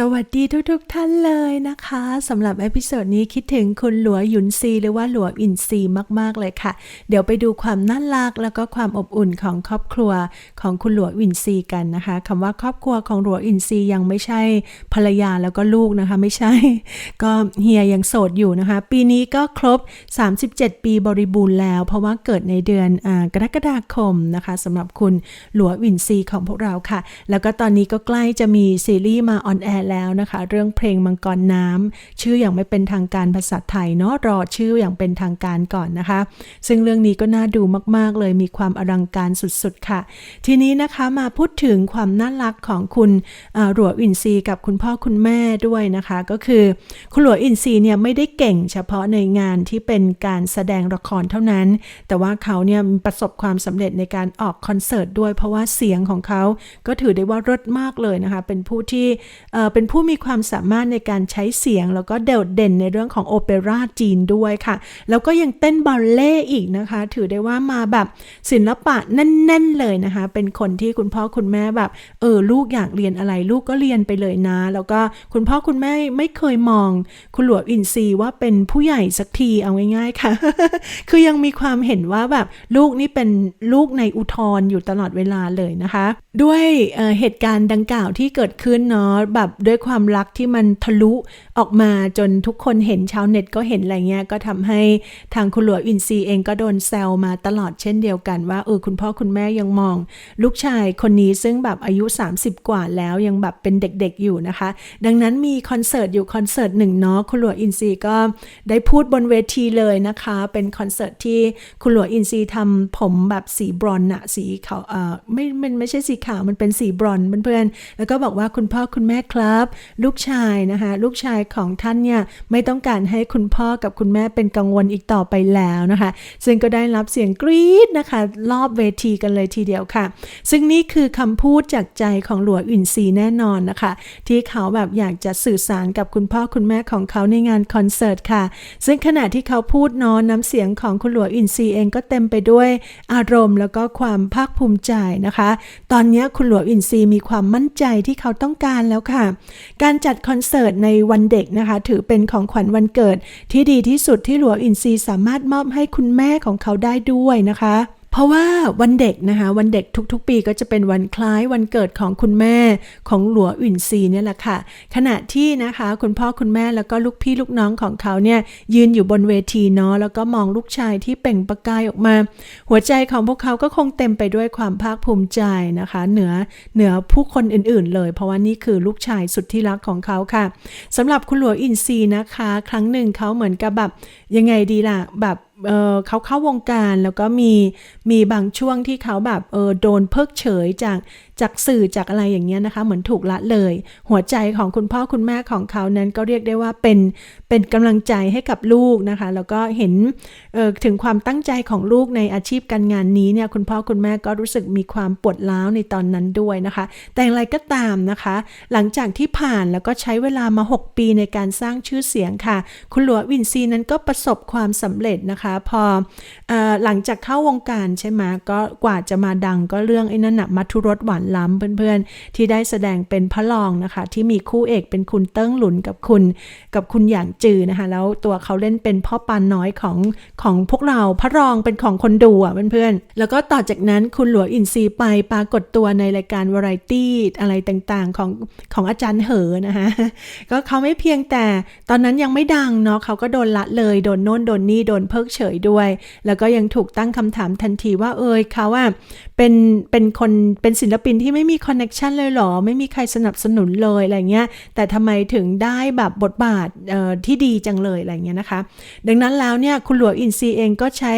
สวัสดีทุกๆทท่านเลยนะคะสำหรับเอพิโซดนี้คิดถึงคุณหลัวหยุนซีหรือว่าหลัวอินซีมากๆเลยค่ะ เดี๋ยวไปดูความน่ารักแล้วก็ความอบอุ่นของครอบครัวของคุณหลัวอินซีกันนะคะคำว่าครอบครัวของหลัวอินซียังไม่ใช่ภรรยาแล้วก็ลูกนะคะไม่ใช่ ก็เฮียยังโสดอยู่นะคะ ปีนี้ก็ครบ 37 ปีบริบูรณ์แล้ว เพราะว่าเกิดในเดือนอกรกฎาคมนะคะสำหรับคุณหลัววินซีของพวกเราค่ะ แล้วก็ตอนนี้ก็ใกล้จะมีซีรีส์มาออนแอร์แล้วนะคะ เรื่องเพลงมังกรน้ำชื่ออย่างไม่เป็นทางการภาษาไทยเนาะรอชื่ออย่างเป็นทางการก่อนนะคะ ซึ่งเรื่องนี้ก็น่าดูมากๆ เลยมีความอลังการสุดๆค่ะ ทีนี้นะคะมาพูดถึงความน่ารักของคุณหลัวอินซีกับคุณพ่อคุณแม่ด้วยนะคะ ก็คือคุณหลัวอินซีเนี่ยไม่ได้เก่งเฉพาะในงานที่เป็นการแสดงละครเท่านั้น แต่ว่าเขาเนี่ยมีประสบความสำเร็จในการออกคอนเสิร์ตด้วย เพราะว่าเสียงของเขาก็ถือได้ว่าเลิศมากเลยนะคะ เป็นผู้ที่เป็นผู้มีความสามารถในการใช้เสียง แล้วก็เด่นเด่นในเรื่องของโอเปร่าจีนด้วยค่ะ แล้วก็ยังเต้นบัลเล่อีกนะคะ ถือได้ว่ามาแบบศิลปะแน่น ๆ เลยนะคะ เป็นคนที่คุณพ่อคุณแม่แบบ เออลูกอยากเรียนอะไรลูกก็เรียนไปเลยนะ แล้วก็คุณพ่อคุณแม่ไม่เคยมอง คุณหลวงอินซีว่าเป็นผู้ใหญ่สักทีเอาง่าย ๆค่ะ คือยังมีความเห็นว่าแบบลูกนี่เป็นลูกในอุทธรอยู่ตลอดเวลาเลยนะคะ ด้วยเเหตุการณ์ดังกล่าวที่เกิดขึ้นเนาะแบบด้วยความรักที่มันทะลุออกมาจนทุกคนเห็นชาวเน็ตก็เห็นอะไรเงี้ยก็ทำให้ทางคุณหลวงอินซีเองก็โดนแซวมาตลอดเช่นเดียวกันว่าเออคุณพ่อคุณแม่ยังมอง ลูกชายคนนี้ซึ่งแบบอายุ 30 กว่าแล้วยังแบบเป็นเด็กๆอยู่นะคะ ดังนั้นมีคอนเสิร์ตอยู่คอนเสิร์ตหนึ่งเนาะคุณหลวงอินซีก็ได้พูดบนเวทีเลยนะคะ เป็นคอนเสิร์ตที่คุณหลวงอินซีทำผมแบบสีบรอนซ์อะสีขาวเออไม่มันไม่ใช่สีขาวมันเป็นสีบรอนซ์เพื่อนๆแล้วก็บอกว่าคุณพ่อคุณแม่ครับลูกชายนะคะลูกชายของท่านเนี่ยไม่ต้องการให้คุณพ่อกับคุณแม่เป็นกังวลอีกต่อไปแล้วนะคะ ซึ่งก็ได้รับเสียงกรี๊ดนะคะรอบเวทีกันเลยทีเดียวค่ะ ซึ่งนี่คือคำพูดจากใจของหลวงอินซีแน่นอนนะคะ ที่เขาแบบอยากจะสื่อสารกับคุณพ่อคุณแม่ของเขาในงานคอนเสิร์ตค่ะ ซึ่งขณะที่เขาพูดนอนน้ำเสียงของคุณหลวงอินซีเองก็เต็มไปด้วยอารมณ์แล้วก็ความภาคภูมิใจนะคะ ตอนนี้คุณหลวงอินซีมีความมั่นใจที่เขาต้องการแล้วค่ะการจัดคอนเสิร์ตในวันเด็กนะคะ ถือเป็นของขวัญวันเกิดที่ดีที่สุดที่หลวงอินซีสามารถมอบให้คุณแม่ของเขาได้ด้วยนะคะ เพราะว่าวันเด็กนะคะวันเด็กทุกๆ ปีก็จะเป็นวันคล้ายวันเกิดของคุณแม่ของหลัวอุ่นซีเนี่ยแหละค่ะ ขณะที่นะคะคุณพ่อคุณแม่แล้วก็ลูกพี่ลูกน้องของเขาเนี่ยยืนอยู่บนเวทีเนาะแล้วก็มองลูกชายที่เป่งประกายออกมา หัวใจของพวกเขาก็คงเต็มไปด้วยความภาคภูมิใจนะคะ เหนือเหนือผู้คนอื่นๆ เลย เพราะว่านี่คือลูกชายสุดที่รักของเขาค่ะสำหรับคุณหลวงอินซีนะคะ ครั้งหนึ่งเขาเหมือนกับแบบยังไงดีล่ะแบบ เเขาเข้าวงการแล้วก็มีมีบางช่วงที่เขาแบบเออโดนเพิกเฉยจากจากสื่อจากอะไรอย่างเงี้ยนะคะ เหมือนถูกละเลย หัวใจของคุณพ่อคุณแม่ของเขานั้นก็เรียกได้ว่าเป็นเป็นกำลังใจให้กับลูกนะคะ แล้วก็เห็นเออถึงความตั้งใจของลูกในอาชีพการงานนี้เนี่ยคุณพ่อคุณแม่ก็รู้สึกมีความปวดร้าวในตอนนั้นด้วยนะคะ แต่อย่างไรก็ตามนะคะ หลังจากที่ผ่านแล้วก็ใช้เวลามา 6 ปีในการสร้างชื่อเสียงค่ะ คุณหลวงวินซีนั้นก็ประสบความสำเร็จนะคะพอเออหลังจากเข้าวงการใช่ไหมก็กว่าจะมาดังก็เรื่องไอ้นั่นนะมัทุรสหวานล้ำเพื่อนๆ ที่ได้แสดงเป็นพระรองนะคะ ที่มีคู่เอกเป็นคุณเติ้งหลุนกับคุณ กับคุณหยางจือนะคะ แล้วตัวเขาเล่นเป็นพ่อปานน้อยของของพวกเราพระรองเป็นของคนดูอะเพื่อนๆ แล้วก็ต่อจากนั้นคุณหลัวอินซีไปปรากฏตัวในรายการวาไรตี้อะไรต่างๆของของอาจารย์เหอนะคะก็เขาไม่เพียงแต่ตอนนั้นยังไม่ดังเนาะเขาก็โดนละเลยโดนโน่นโดนนี่โดนเพิกเฉยด้วย แล้วก็ยังถูกตั้งคำถามทันทีว่าเอยเขาว่า เป็นเป็นคนเป็นศิลปินที่ไม่มีคอนเน็ชันเลยเหรอ ไม่มีใครสนับสนุนเลยอะไรเงี้ย แต่ทำไมถึงได้แบบบทบาทที่ดีจังเลยอะไรเงี้ยนะคะ ดังนั้นแล้วเนี่ยคุณหลวงอินซีเองก็ใช้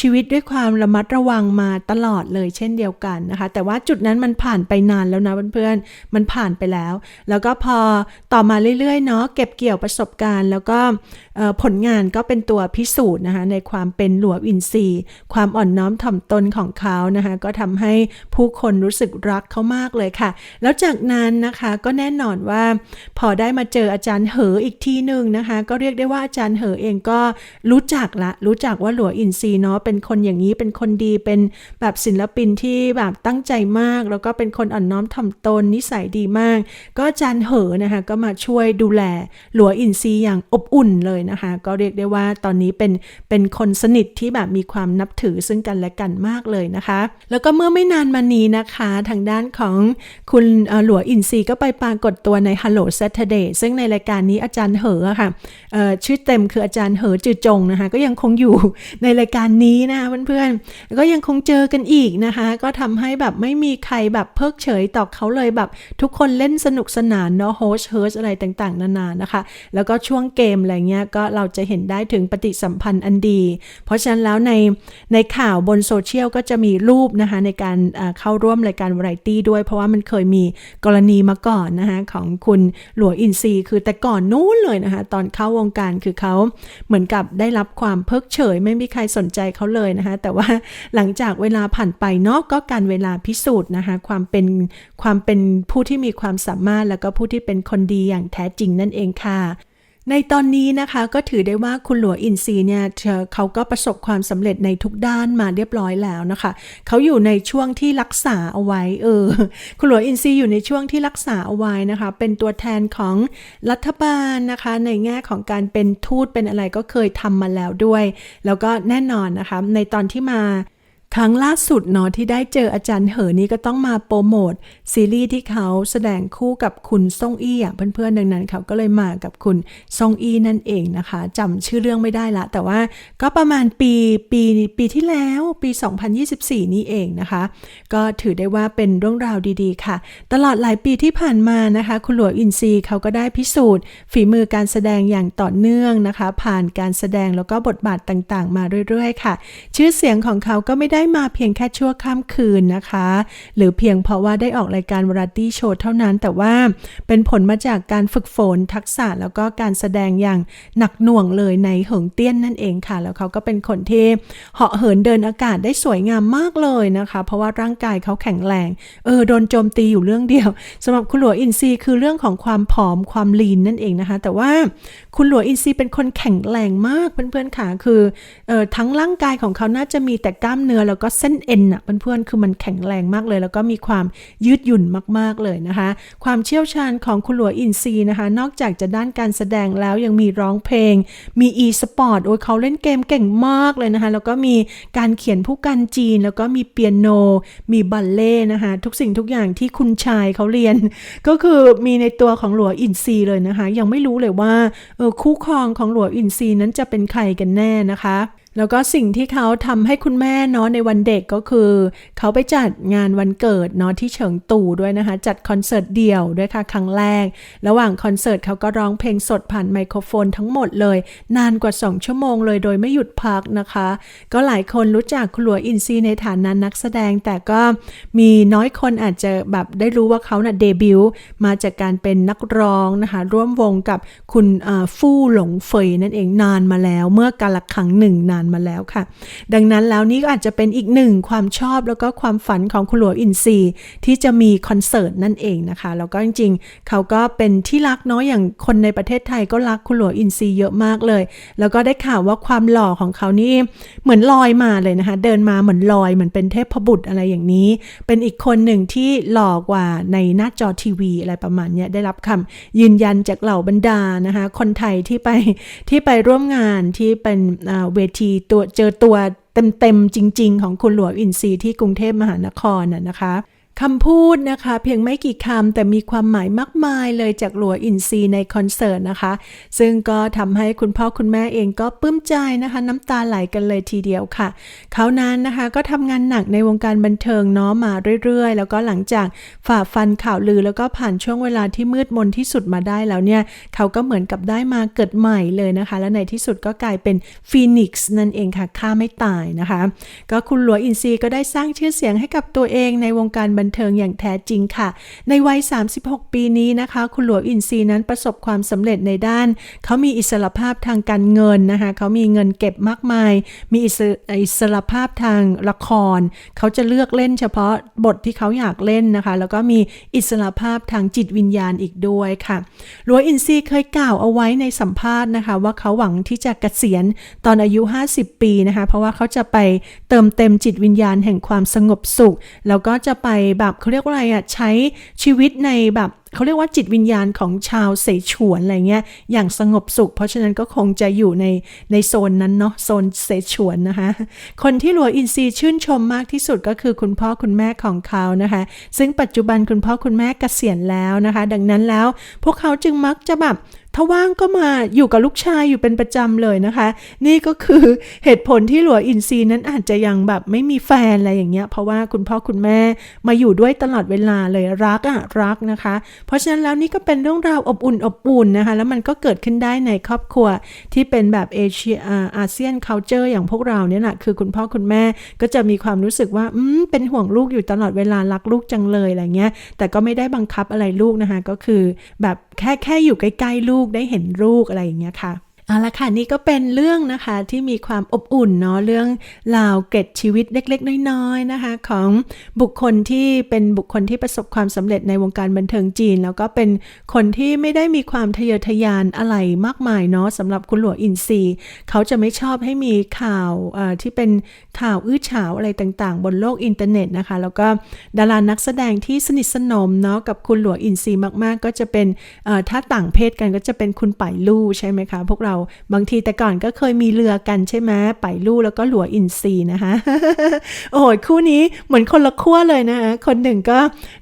ชีวิตด้วยความระมัดระวังมาตลอดเลยเช่นเดียวกันนะคะ แต่ว่าจุดนั้นมันผ่านไปนานแล้วนะเพื่อนๆ มันผ่านไปแล้ว แล้วก็พอต่อมาเรื่อยๆเนาะเก็บเกี่ยวประสบการณ์ แล้วก็ผลงานก็เป็นตัวพิสูจน์นะคะในความเป็นหลวงอินซีความอ่อนน้อมถ่อมตนของเขานะคะก็ทำให้ผู้คนรู้สึกรักเขามากเลยค่ะ แล้วจากนั้นนะคะก็แน่นอนว่า พอได้มาเจออาจารย์เหออีกทีหนึ่งนะคะ ก็เรียกได้ว่าอาจารย์เหอเองก็รู้จักละ รู้จักว่าหลัวอินซีเนาะเป็นคนอย่างนี้เป็นคนดีเป็นแบบศิลปินที่แบบตั้งใจมาก แล้วก็เป็นคนอ่อนน้อมถ่อมตนนิสัยดีมาก ก็อาจารย์เหอนะคะก็มาช่วยดูแลหลัวอินซีอย่างอบอุ่นเลยนะคะ ก็เรียกได้ว่าตอนนี้เป็นเป็นคนสนิทที่แบบมีความนับถือซึ่งกันและกันมากเลยนะคะ แล้วก็็เมื่อไม่นานมานี้นะคะ ทางด้านของคุณหลัวอินซีก็ไปปรากฏตัวใน Hello Saturday ซึ่งในรายการนี้อาจารย์เหออค่ะชื่อเต็มคืออาจารย์เหอจือจงนะคะ ก็ยังคงอยู่ในรายการนี้นะคะเพื่อนๆ ก็ยังคงเจอกันอีกนะคะ ก็ทำให้แบบไม่มีใครแบบเพิกเฉยต่อเขาเลยแบบทุกคนเล่นสนุกสนานเนาะโฮสเฮิร์สอะไรต่างๆ นานานะคะ แล้วก็ช่วงเกมอะไรเงี้ยก็เราจะเห็นได้ถึงปฏิสัมพันธ์อันดี เพราะฉะนั้นแล้วในในข่าวบนโซเชียลก็จะมีรูปนะคะในการเข้าร่วมรายการวาไรตี้ด้วย เพราะว่ามันเคยมีกรณีมาก่อนนะคะของคุณหลัวอินซีคือแต่ก่อนนู้นเลยนะคะ ตอนเข้าวงการคือเขาเหมือนกับได้รับความเพิกเฉย ไม่มีใครสนใจเขาเลยนะคะ แต่ว่าหลังจากเวลาผ่านไปเนาะก็การเวลาพิสูจน์นะคะความเป็นความเป็นผู้ที่มีความสามารถแล้วก็ผู้ที่เป็นคนดีอย่างแท้จริงนั่นเองค่ะ ในตอนนี้นะคะก็ถือได้ว่าคุณหลัวอินซีเนี่ยเธอเขาก็ประสบความสำเร็จในทุกด้านมาเรียบร้อยแล้วนะคะ เขาอยู่ในช่วงที่รักษาเอาไว้เออคุณหลัวอินซีอยู่ในช่วงที่รักษาเอาไว้นะคะ เป็นตัวแทนของรัฐบาลนะคะ ในแง่ของการเป็นทูตเป็นอะไรก็เคยทำมาแล้วด้วย แล้วก็แน่นอนนะคะในตอนที่มา ครั้งล่าสุดเนาะที่ได้เจออาจารย์เหอนี่ก็ต้องมาโปรโมทซีรีส์ที่เขาแสดงคู่กับคุณซ่งอี้อะเพื่อนๆดังนั้นเขาก็เลยมากับคุณซ่งอี้นั่นเองนะคะจำชื่อเรื่องไม่ได้ละ แต่ว่าก็ประมาณปีปีปีที่แล้วปี 2024 นี่เองนะคะ ก็ถือได้ว่าเป็นเรื่องราวดีๆ ค่ะ ตลอดหลายปีที่ผ่านมานะคะ คุณหลวงอินซีเขาก็ได้พิสูจน์ ฝีมือการแสดงอย่างต่อเนื่องนะคะ ผ่านการแสดงแล้วก็บทบาทต่างๆ มาเรื่อยๆ ค่ะ ชื่อเสียงของเขาก็ไม่ได้ได้มาเพียงแค่ชั่วข้ามคืนนะคะ หรือเพียงเพราะว่าได้ออกรายการวาไรตี้โชว์เท่านั้น แต่ว่าเป็นผลมาจากการฝึกฝนทักษะแล้วก็การแสดงอย่างหนักหน่วงเลยในเหิงเตี้ยนนั่นเองค่ะ แล้วเขาก็เป็นคนที่เหาะเหินเดินอากาศได้สวยงามมากเลยนะคะ เพราะว่าร่างกายเขาแข็งแรง เออโดนโจมตีอยู่เรื่องเดียวสำหรับคุณหลวงอินซีคือเรื่องของความผอมความลีนนั่นเองนะคะ แต่ว่าคุณหลวงอินซีเป็นคนแข็งแรงมากเพื่อนๆค่ะคือเออทั้งร่างกายของเขาน่าจะมีแต่กล้ามเนื้อแล้วก็เส้นเอ็นอะเพื่อนๆคือมันแข็งแรงมากเลย แล้วก็มีความยืดหยุ่นมากๆเลยนะคะ ความเชี่ยวชาญของคุณหลวงอินซีนะคะ นอกจากจะด้านการแสดงแล้วยังมีร้องเพลง มี e สปอร์ตโอ้ยเขาเล่นเกมเก่งมากเลยนะคะ แล้วก็มีการเขียนผู้กันจีน แล้วก็มีเปียโน มีบัลเล่นะคะ ทุกสิ่งทุกอย่างที่คุณชายเขาเรียน ก็คือมีในตัวของหลวงอินซีเลยนะคะ ยังไม่รู้เลยว่าเออคู่ครองของหลวงอินซีนั้นจะเป็นใครกันแน่นะคะ แล้วก็สิ่งที่เขาทำให้คุณแม่เนาะในวันเด็กก็คือ เขาไปจัดงานวันเกิดเนาะที่เฉิงตู่ด้วยนะคะ จัดคอนเสิร์ตเดี่ยวด้วยค่ะครั้งแรก ระหว่างคอนเสิร์ตเขาก็ร้องเพลงสดผ่านไมโครโฟนทั้งหมดเลย นานกว่า 2 ชั่วโมงเลยโดยไม่หยุดพักนะคะ ก็หลายคนรู้จักคุณหลวอินซีในฐานะนักแสดง แต่ก็มีน้อยคนอาจจะแบบได้รู้ว่าเขาน่ะเดบิวต์มาจากการเป็นนักร้องนะคะร่วมวงกับคุณฟู่หลงเฟยนั่นเองนานมาแล้วเมื่อกาลครั้งหนึ่งนานมาแล้วค่ะ ดังนั้นแล้วนี่ก็อาจจะเป็นอีกหนึ่งความชอบแล้วก็ความฝันของคุณหลวงอินซีที่จะมีคอนเสิร์ตนั่นเองนะคะ แล้วก็จริงๆ เขาก็เป็นที่รักเนาะอย่างคนในประเทศไทยก็รักคุณหลวงอินซีเยอะมากเลย แล้วก็ได้ข่าวว่าความหล่อของเขานี่เหมือนลอยมาเลยนะคะ เดินมาเหมือนลอยเหมือนเป็นเทพบุตรอะไรอย่างนี้ เป็นอีกคนหนึ่งที่หล่อกว่าในหน้าจอทีวีอะไรประมาณนี้ได้รับคำยืนยันจากเหล่าบรรดานะคะ คนไทยที่ไปที่ไปร่วมงานที่เป็นเวทีตัวเจอตัวเต็มๆจริง ๆ ของคุณหลวงอินทรีที่กรุงเทพมหานครน่ะนะคะ คำพูดนะคะ เพียงไม่กี่คำแต่มีความหมายมากมายเลยจากหลัวอินซีในคอนเสิร์ตนะคะ ซึ่งก็ทำให้คุณพ่อคุณแม่เองก็ปลื้มใจนะคะ น้ำตาไหลกันเลยทีเดียวค่ะ เขานั้นนะคะก็ทำงานหนักในวงการบันเทิงเนาะมาเรื่อย ๆ แล้วก็หลังจากฝ่าฟันข่าวลือแล้วก็ผ่านช่วงเวลาที่มืดมนที่สุดมาได้แล้วเนี่ย เขาก็เหมือนกับได้มาเกิดใหม่เลยนะคะ และในที่สุดก็กลายเป็นฟีนิกซ์นั่นเองค่ะฆ่าไม่ตายนะคะ ก็คุณหลัวอินซีก็ได้สร้างชื่อเสียงให้กับตัวเองในวงการบันนเทิงอย่างแท้จริงค่ะ ในวัย 36 ปีนี้นะคะ คุณหลวงอินทรีนั้นประสบความสำเร็จในด้าน เขามีอิสรภาพทางการเงินนะคะ เขามีเงินเก็บมากมาย มีอิสรภาพทางละคร เขาจะเลือกเล่นเฉพาะบทที่เขาอยากเล่นนะคะ แล้วก็มีอิสรภาพทางจิตวิญญาณอีกด้วยค่ะ หลวงอินทรีเคยกล่าวเอาไว้ในสัมภาษณ์นะคะ ว่าเขาหวังที่จะเกษียณตอนอายุ 50 ปีนะคะ เพราะว่าเขาจะไปเติมเต็มจิตวิญญาณแห่งความสงบสุข แล้วก็จะไปแบบเขาเรียกว่าอะไรอะใช้ชีวิตในแบบเขาเรียกว่าจิตวิญญาณของชาวเสฉวนอะไรเงี้ยอย่างสงบสุข เพราะฉะนั้นก็คงจะอยู่ในในโซนนั้นเนาะโซนเสฉวนนะคะคนที่หลวอินทรีย์ชื่นชมมากที่สุดก็คือคุณพ่อคุณแม่ของเขานะคะ ซึ่งปัจจุบันคุณพ่อคุณแม่เกษียณแล้วนะคะ ดังนั้นแล้วพวกเขาจึงมักจะแบบ ถ้าว่างก็มาอยู่กับลูกชายอยู่เป็นประจำเลยนะคะ นี่ก็คือเหตุผลที่หลวงอินซีนั้นอาจจะยังแบบไม่มีแฟนอะไรอย่างเงี้ย เพราะว่าคุณพ่อคุณแม่มาอยู่ด้วยตลอดเวลาเลยรักอะรักนะคะ เพราะฉะนั้นแล้วนี่ก็เป็นเรื่องราวอบอุ่นอบอุ่นนะคะ แล้วมันก็เกิดขึ้นได้ในครอบครัวที่เป็นแบบเอเชียอาเซียน culture อย่างพวกเราเนี่ยนะคือคุณพ่อคุณแม่ก็จะมีความรู้สึกว่าอืมเป็นห่วงลูกอยู่ตลอดเวลารักลูกจังเลยอะไรเงี้ย แต่ก็ไม่ได้บังคับอะไรลูกนะคะ ก็คือแบบแค่แค่อยู่ใกล้ๆลูกได้เห็นลูกอะไรอย่างเงี้ยค่ะ เอาละค่ะนี่ก็เป็นเรื่องนะคะที่มีความอบอุ่นเนาะเรื่องราวเกร็ดชีวิตเล็กๆ น้อยๆนะคะ ของบุคคลที่เป็นบุคคลที่ประสบความสำเร็จในวงการบันเทิงจีน แล้วก็เป็นคนที่ไม่ได้มีความทะเยอทะยานอะไรมากมายเนาะสำหรับคุณหลวงอินซีเขาจะไม่ชอบให้มีข่าวที่เป็นข่าวอื้อฉาวอะไรต่างๆ บนโลกอินเทอร์เน็ตนะคะ แล้วก็ดารานักแสดงที่สนิทสนมเนาะกับคุณหลวงอินซีมากๆ ก็จะเป็นถ้าต่างเพศกันก็จะเป็นคุณป่ายลู่ใช่ไหมคะพวกเราบางทีแต่ก่อนก็เคยมีเรือกันใช่ไหมไปลู่แล้วก็หลัวอินซีนะคะโอ้โหคู่นี้เหมือนคนละขั้วเลยนะคะคนหนึ่งก็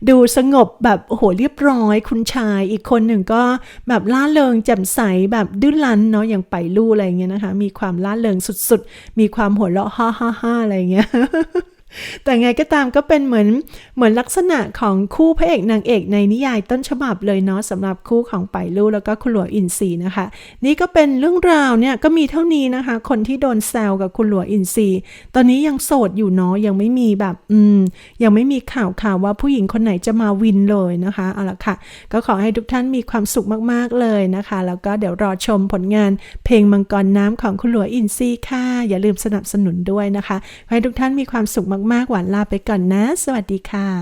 ดูสงบแบบโอ้โหเรียบร้อยคุณชาย อีกคนหนึ่งก็แบบล่าเริงแจ่มใสแบบดื้อรั้นเนาะอย่างไปลู่อะไรเงี้ยนะคะ มีความล่าเริงสุดๆ มีความหัวเราะฮ่าฮ่าฮ่าอะไรเงี้ย แต่ไงก็ตามก็เป็นเหมือนเหมือนลักษณะของคู่พระเอกนางเอกในนิยายต้นฉบับเลยเนาะสำหรับคู่ของไปลู่แล้วก็คุณหลวงอินทรีนะคะ นี่ก็เป็นเรื่องราวเนี่ยก็มีเท่านี้นะคะ คนที่โดนแซวกับคุณหลวงอินทรีตอนนี้ยังโสดอยู่เนาะยังไม่มีแบบอืมยังไม่มีข่าวข่าวว่าผู้หญิงคนไหนจะมาวินเลยนะคะเอาละค่ะ ก็ขอให้ทุกท่านมีความสุขมากๆเลยนะคะ แล้วก็เดี๋ยวรอชมผลงานเพลงมังกรน้ำของคุณหลวงอินทรีค่ะอย่าลืมสนับสนุนด้วยนะคะให้ทุกท่านมีความสุขมากมากๆ หวานลาไปก่อนนะ สวัสดีค่ะ